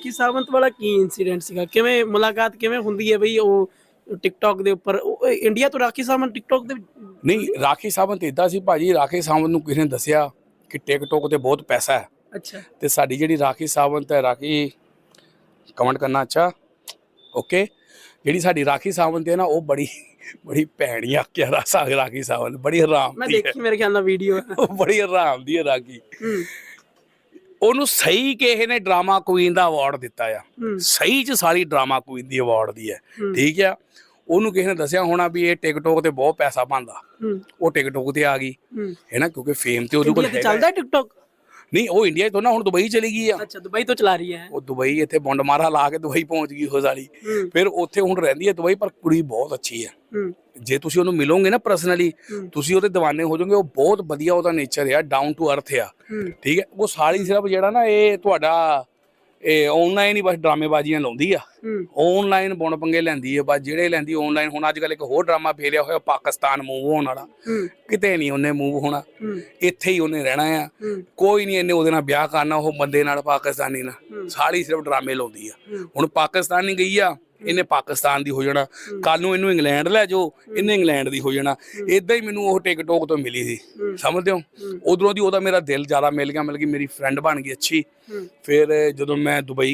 ਕਿ ਸਾਵੰਤ ਵਾਲਾ ਕੀ ਇਨਸੀਡੈਂਟ ਸੀਗਾ? ਕਿਵੇਂ ਮੁਲਾਕਾਤ ਕਿਵੇਂ ਹੁੰਦੀ ਹੈ ਬਈ ਉਹ ਟਿਕਟੌਕ ਦੇ ਉੱਪਰ? ਉਹ ਇੰਡੀਆ ਤੋਂ ਰਾਖੀ ਸਾਵੰਤ ਟਿਕਟੌਕ ਦੇ ਨਹੀਂ ਰਾਖੀ ਸਾਵੰਤ ਇਦਾਂ ਸੀ ਭਾਜੀ ਰਾਖੀ ਸਾਵੰਤ ਨੂੰ ਕਿਸੇ ਨੇ ਦੱਸਿਆ ਕਿ ਟਿਕਟੋਕ ਤੇ ਬਹੁਤ ਪੈਸਾ ਹੈ। ਅੱਛਾ। ਤੇ ਸਾਡੀ ਜਿਹੜੀ ਰਾਖੀ ਸਾਵੰਤ ਹੈ ਰਾਖੀ ਕਮੈਂਟ ਕਰਨਾ ਅੱਛਾ? ਓਕੇ ਜਿਹੜੀ ਸਾਡੀ ਰਾਖੀ ਸਾਵੰਤ ਹੈ ਨਾ ਉਹ ਬੜੀ ਬੜੀ ਭੈੜੀ ਆਕਿਆ ਰਾਸਾ ਰਾਖੀ ਸਾਵੰਤ ਬੜੀ ਹਰਾਮ ਮੈਂ ਦੀ ਹੈ। ਦੇਖੀ ਮੇਰੇ ਖਿਆਲ ਨਾਲ ਵੀਡੀਓ ਉਹ ਬੜੀ ਹਰਾਮ ਦੀ ਹੈ ਰਾਖੀ। ਉਹਨੂੰ ਸਹੀ ਕਿਸੇ ਨੇ ਡਰਾਮਾ ਕੁਈਨ ਦਾ ਅਵਾਰਡ ਦਿੱਤਾ ਆ। ਸਹੀ ਚ ਸਾਰੀ ਡਰਾਮਾ ਕੁਈਨ ਦੀ ਅਵਾਰਡ ਦੀ ਹੈ। ਠੀਕ ਆ? ਉਹਨੂੰ ਕਿਸੇ ਨੇ ਦੱਸਿਆ ਹੋਣਾ ਵੀ ਇਹ ਟਿਕਟੋਕ ਤੇ ਬਹੁਤ ਪੈਸਾ ਹੂੰ। ਉਹ ਟਿਕਟੋਕ ਤੇ ਆ ਗਈ। ਹੂੰ। ਨਾ? ਕਿਉਂਕਿ ਫੇਮ ਤੇ ਉਹਦੇ ਕੋਲ ਇੰਡੀਆ ਹੈਗਾ ਚੱਲਦਾ ਟਿਕਟੌਕ ਨਹੀਂ ਉਹ ਇੰਡੀਆ ਤੋਂ ਨਾ ਹੁਣ ਦੁਬਈ ਚਲੀ ਗਈ ਆ। ਅੱਛਾ ਦੁਬਈ ਤੋਂ ਚਲਾ ਰਹੀ ਹੈ। ਉਹ ਦੁਬਈ ਇੱਥੇ ਬੁੰਡ ਮਾਰਾ ਲਾ ਕੇ ਦੁਬਈ ਪਹੁੰਚ ਗਈ ਹੋ। ਸਾਲੀ ਫਿਰ ਉੱਥੇ ਹੁਣ ਰਹਿੰਦੀ ਹੈ ਦੁਬਈ ਪਰ ਕੁੜੀ ਬਹੁਤ ਅੱਛੀ ਹੈ। ਜੇ ਤੁਸੀਂ ਉਹਨੂੰ ਮਿਲੋਗੇ ਨਾ ਪਰਸਨਲੀ। ਤੁਸੀਂ ਉਹਦੇ دیਵਾਨੇ ਹੋ ਜਾਓਗੇ ਉਹ ਬਹੁਤ ਵਧੀਆ ਉਹਦਾ ਨੇਚਰ ਆ ਡਾਊਨ ਟੂ ਅਰਥ ਆ। ਠੀਕ ਹੈ ਉਹ ਸਾਲੀ ਸਿਰਫ ਜਿਹੜਾ ਨਾ ਇਹ ਤੁਹਾਡਾ ਇਹ ਆਨਲਾਈਨ ਹੀ ਬਸ ਡਰਾਮੇਬਾਜ਼ੀਆਂ ਲਾਉਂਦੀ ਆ। ਆਨਲਾਈਨ ਬੁਣ ਪੰਗੇ ਲੈਂਦੀ ਹੈ ਬਸ ਜਿਹੜੇ ਲੈਂਦੀ ਆਨਲਾਈਨ ਹੁਣ ਅੱਜ ਕੱਲ ਇੱਕ ਹੋਰ ਡਰਾਮਾ ਫੇਰਿਆ ਹੋਇਆ ਪਾਕਿਸਤਾਨ ਮੂਵ ਹੋਣ ਵਾਲਾ। ਕਿਤੇ ਨਹੀਂ ਉਹਨੇ ਮੂਵ ਹੋਣਾ। ਇੱਥੇ ਹੀ ਉਹਨੇ ਰਹਿਣਾ ਆ। ਕੋਈ ਨਹੀਂ ਇਹਨੇ ਉਹਦੇ ਨਾਲ ਵਿਆਹ ਕਰਨਾ ਉਹ ਬੰਦੇ ਨਾਲ ਪਾਕਿਸਤਾਨੀ। ਨਾਲ। ਸਾਲੀ ਸਿਰਫ ਡਰਾਮੇ ਲਾਉਂਦੀ ਆ। ਹੁਣ ਪਾਕਿਸਤਾਨ ਨਹੀਂ ਗਈ ਆ ਇਹਨੇ ਪਾਕਿਸਤਾਨ ਦੀ ਹੋ ਜਾਣਾ। ਕੱਲ ਨੂੰ ਇਹਨੂੰ ਇੰਗਲੈਂਡ ਲੈ ਜਾਓ ਇਹਨੇ ਇੰਗਲੈਂਡ ਦੀ ਹੋ ਜਾਣਾ। ਇਦਾਂ ਹੀ ਮੈਨੂੰ ਉਹ ਟਿਕਟੋਕ ਤੋਂ ਮਿਲੀ ਸੀ। ਸਮਝਦੇ ਹੋ? ਉਧਰੋਂ ਦੀ ਉਹਦਾ ਮੇਰਾ ਦਿਲ ਜ਼ਿਆਦਾ ਮਿਲ ਗਿਆ ਮਿਲ ਗਈ ਮੇਰੀ ਫਰੈਂਡ ਬਣ ਗਈ ਅੱਛੀ। ਫਿਰ ਜਦੋਂ ਮੈਂ ਦੁਬਈ